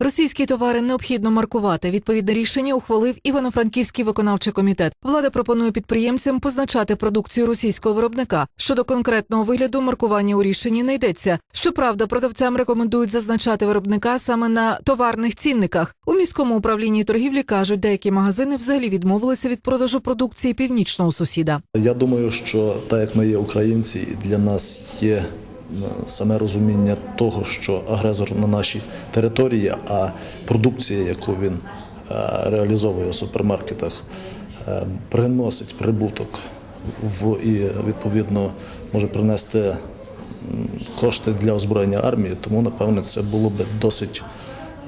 Російські товари необхідно маркувати. Відповідне рішення ухвалив Івано-Франківський виконавчий комітет. Влада пропонує підприємцям позначати продукцію російського виробника. Щодо конкретного вигляду маркування у рішенні не йдеться. Щоправда, продавцям рекомендують зазначати виробника саме на товарних цінниках. У міському управлінні торгівлі кажуть, деякі магазини взагалі відмовилися від продажу продукції північного сусіда. Я думаю, що так як ми є українці, для нас є саме розуміння того, що агресор на нашій території, а продукція, яку він е, реалізовує у супермаркетах, е, приносить прибуток в і відповідно може принести кошти для озброєння армії. Тому напевне це було би досить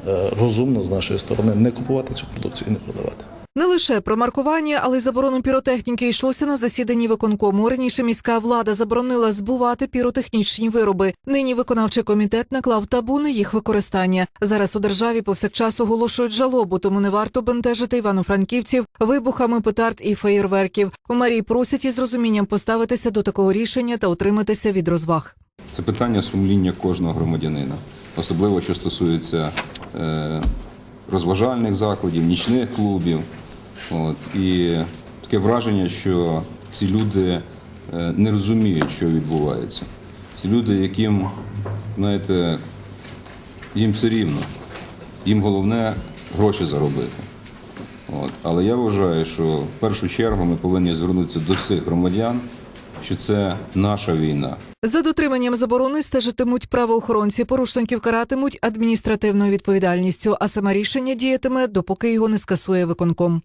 е, розумно з нашої сторони не купувати цю продукцію і не продавати. Не лише про маркування, але й заборону піротехніки йшлося на засіданні виконкому. Раніше міська влада заборонила збувати піротехнічні вироби. Нині виконавчий комітет наклав табу на їх використання. Зараз у державі повсякчас оголошують жалобу, тому не варто бентежити івано-франківців вибухами петард і феєрверків. У мерії просять із розумінням поставитися до такого рішення та утриматися від розваг. Це питання сумління кожного громадянина, особливо що стосується е, розважальних закладів, нічних клубів. От, і таке враження, що ці люди е, не розуміють, що відбувається. Ці люди, яким, знаєте, їм все рівно. Їм головне гроші заробити. От. Але я вважаю, що в першу чергу ми повинні звернутися до всіх громадян, що це наша війна. За дотриманням заборони стежитимуть правоохоронці, порушників каратимуть адміністративною відповідальністю, а саме рішення діятиме, допоки його не скасує виконком.